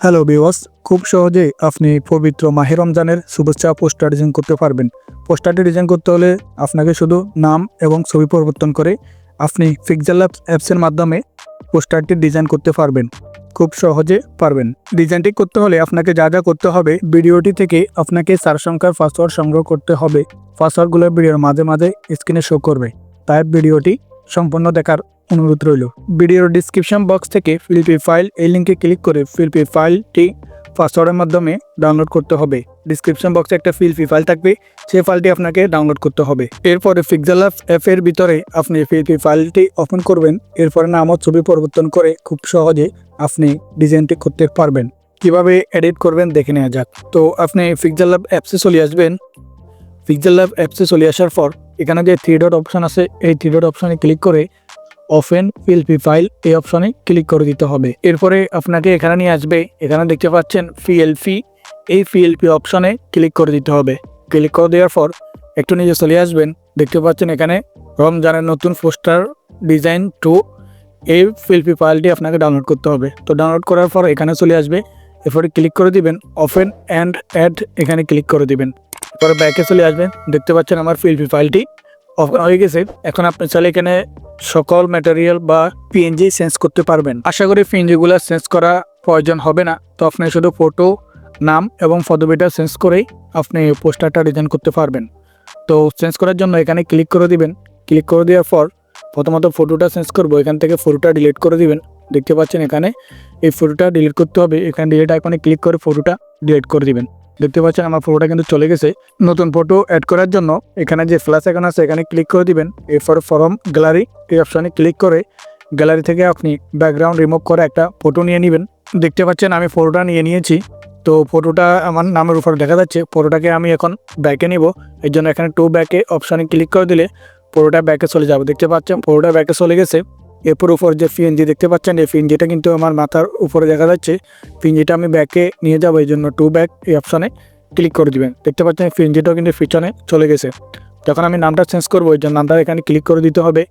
Hello বিওয়াস খুব সহজেই আপনি পবিত্র মাহে রমজানের শুভেচ্ছা পোস্টার ডিজাইন করতে পারবেন। পোস্টারটি ডিজাইন করতে হলে আপনাকে শুধু নাম এবং ছবি পরিবর্তন করে আপনি পিকজাল অ্যাপসের মাধ্যমে পোস্টারটি ডিজাইন করতে পারবেন। খুব সহজে পারবেন। ডিজাইনটি করতে হলে আপনাকে যা যা করতে হবে, ভিডিওটি থেকে আপনাকে চার সংখ্যার পাসওয়ার্ড সংগ্রহ করতে হবে। পাসওয়ার্ডগুলো ভিডিওর মাঝে মাঝে স্ক্রিনে শো করবে। তাই ভিডিওটি সম্পূর্ণ দেখার অনুরোধ রইল। ভিডিওর ডিসক্রিপশন বক্স থেকে ফিলপি ফাইল এই লিঙ্কে ক্লিক করে ফিলপি ফাইলটি পাসওয়ার্ডের মাধ্যমে ডাউনলোড করতে হবে। ডিসক্রিপশন বক্সে একটা ফিলপি ফাইল থাকবে, সেই ফাইলটি আপনাকে ডাউনলোড করতে হবে। এরপরে পিক্সেল অ্যাপ এর ভিতরে আপনি ফিলপি ফাইলটি ওপেন করবেন, এরপরে নাম ও ছবি পরিবর্তন করে খুব সহজে আপনি ডিজাইনটি করতে পারবেন। কীভাবে এডিট করবেন দেখে নেওয়া যাক। তো আপনি পিক্সেল ল্যাব অ্যাপসে চলে আসবেন। পিক্সেল ল্যাব অ্যাপসে চলে আসার পর এখানে যে থ্রি ডট অপশন আছে, এই থ্রি ডট অপশনে ক্লিক করে ওপেন পিএলপি ফাইল এই অপশনে ক্লিক করে দিতে হবে। এরপরে আপনাকে এখানে নিয়ে আসবে, এখানে দেখতে পাচ্ছেন পিএলপি এই পিএলপি অপশনে ক্লিক করে দিতে হবে। ক্লিক করে দেওয়ার পর একটু নিচে চলে আসবেন, দেখতে পাচ্ছেন এখানে রমজানের নতুন পোস্টার ডিজাইন টু এই পিএলপি ফাইলটি আপনাকে ডাউনলোড করতে হবে। তো ডাউনলোড করার পর এখানে চলে আসবে, এরপরে ক্লিক করে দিবেন ওপেন অ্যান্ড অ্যাড এখানে ক্লিক করে দিবেন। এরপরে ব্যাকে চলে আসবেন, দেখতে পাচ্ছেন আমার পিএলপি ফাইলটি অফ হয়ে গেছে। এখন আপনি চাইলে এখানে সকল ম্যাটেরিয়াল বা পিএনজি চেঞ্জ করতে পারবেন। আশা করি পিএনজিগুলো চেঞ্জ করা প্রয়োজন হবে না। তো আপনি শুধু ফটো নাম এবং পদবিটা চেঞ্জ করেই আপনি পোস্টারটা ডিজাইন করতে পারবেন। তো চেঞ্জ করার জন্য এখানে ক্লিক করে দিবেন। ক্লিক করে দেওয়ার পর প্রথমত ফটোটা চেঞ্জ করব। এখান থেকে ফটোটা ডিলিট করে দিবেন। দেখতে পাচ্ছেন এখানে এই ফটোটা ডিলিট করতে হবে। এখানে ডিলিট আইকনে ক্লিক করে ফটোটা ডিলিট করে দিবেন। দেখতে পাচ্ছেন আমার ফটোটা কিন্তু চলে গেছে। নতুন ফটো অ্যাড করার জন্য এখানে যে ফ্ল্যাশ এখন আছে, এখানে ক্লিক করে দিবেন। এরপর ফরম গ্যালারি এই অপশানে ক্লিক করে গ্যালারি থেকে আপনি ব্যাকগ্রাউন্ড রিমুভ করে একটা ফটো নিয়ে নেবেন। দেখতে পাচ্ছেন আমি ফটোটা নিয়ে নিয়েছি। তো ফটোটা আমার নামের উপর দেখা যাচ্ছে। ফটোটাকে আমি এখন ব্যাকে নিব। এই জন্য এখানে টু ব্যাকে অপশানে ক্লিক করে দিলে ফটোটা ব্যাকে চলে যাবে। দেখতে পাচ্ছেন ফটোটা ব্যাকে চলে গেছে। এরপর উপর যে পিএনজি দেখতে পাচ্ছেন, এই পিএনজিটা কিন্তু আমার মাথার উপরে দেখা যাচ্ছে। পিএনজিটা আমি ব্যাকে নিয়ে যাব, এই জন্য টু ব্যাক এই অপশানে ক্লিক করে দিবেন। দেখতে পাচ্ছেন পিএনজিটাও কিন্তু পিছনে চলে গেছে। যখন আমি নামটা চেঞ্জ করব, এই জন্য নামটা এখানে ক্লিক করে দিতে হবে।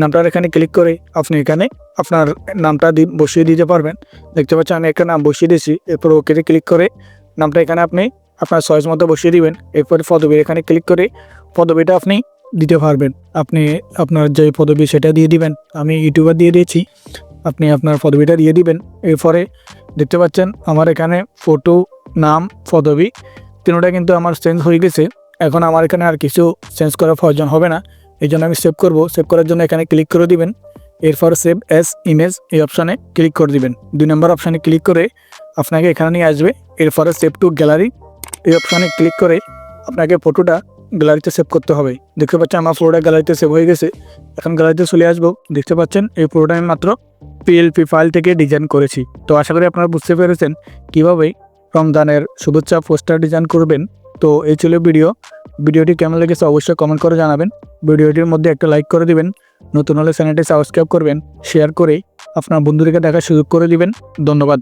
নামটার এখানে ক্লিক করে আপনি এখানে আপনার নামটা বসিয়ে দিতে পারবেন। দেখতে পাচ্ছেন, আমি একটা নাম বসিয়ে দিয়েছি, এরপর ওকেতে ক্লিক করে নামটা এখানে আপনি আপনার চয়েস মতো বসিয়ে দিবেন। এরপরে পদবি এখানে ক্লিক করে পদবিটা আপনি দিতে পারবেন। আপনি আপনার যে পদবি সেটা দিয়ে দিবেন। আমি ইউটিউবার দিয়ে দিয়েছি। আপনি আপনার পদবিটা দিয়ে দিবেন। এরপরে দেখতে পাচ্ছেন আমার এখানে ফটো, নাম, পদবি তিনোটা কিন্তু আমার চেঞ্জ হয়ে গেছে। এখন আমার এখানে আর কিছু চেঞ্জ করার প্রয়োজন হবে না। এই জন্য আমি সেভ করব। সেভ করার জন্য এখানে ক্লিক করে দিবেন। এরপর সেভ এস ইমেজ এই অপশানে ক্লিক করে দিবেন। দুই নম্বর অপশানে ক্লিক করে আপনাকে এখানে নিয়ে আসবে। এরপরে সেভ টু গ্যালারি এই অপশানে ক্লিক করে আপনাকে ফটোটা গ্যালারিতে সেভ করতে হবে। দেখতে পাচ্ছেন আমার ফটোটা গ্যালারিতে সেভ হয়ে গেছে। এখন গ্যালারিতে চলে আসব। দেখতে পাচ্ছেন এই ফটোটা আমি মাত্র পিএলপি ফাইল থেকে ডিজাইন করেছি। তো আশা করি আপনারা বুঝতে পেরেছেন কীভাবে রমজানের শুভেচ্ছা পোস্টার ডিজাইন করবেন। তো এই ছিল ভিডিও ভিডিওটি কেমন লেগেছে অবশ্যই কমেন্ট করে জানাবেন। ভিডিওটির মধ্যে একটা লাইক করে দিবেন। নতুন হলে চ্যানেলটি সাবস্ক্রাইব করবেন। শেয়ার করে আপনার বন্ধুদেরকে দেখার সুযোগ করে দিবেন। ধন্যবাদ।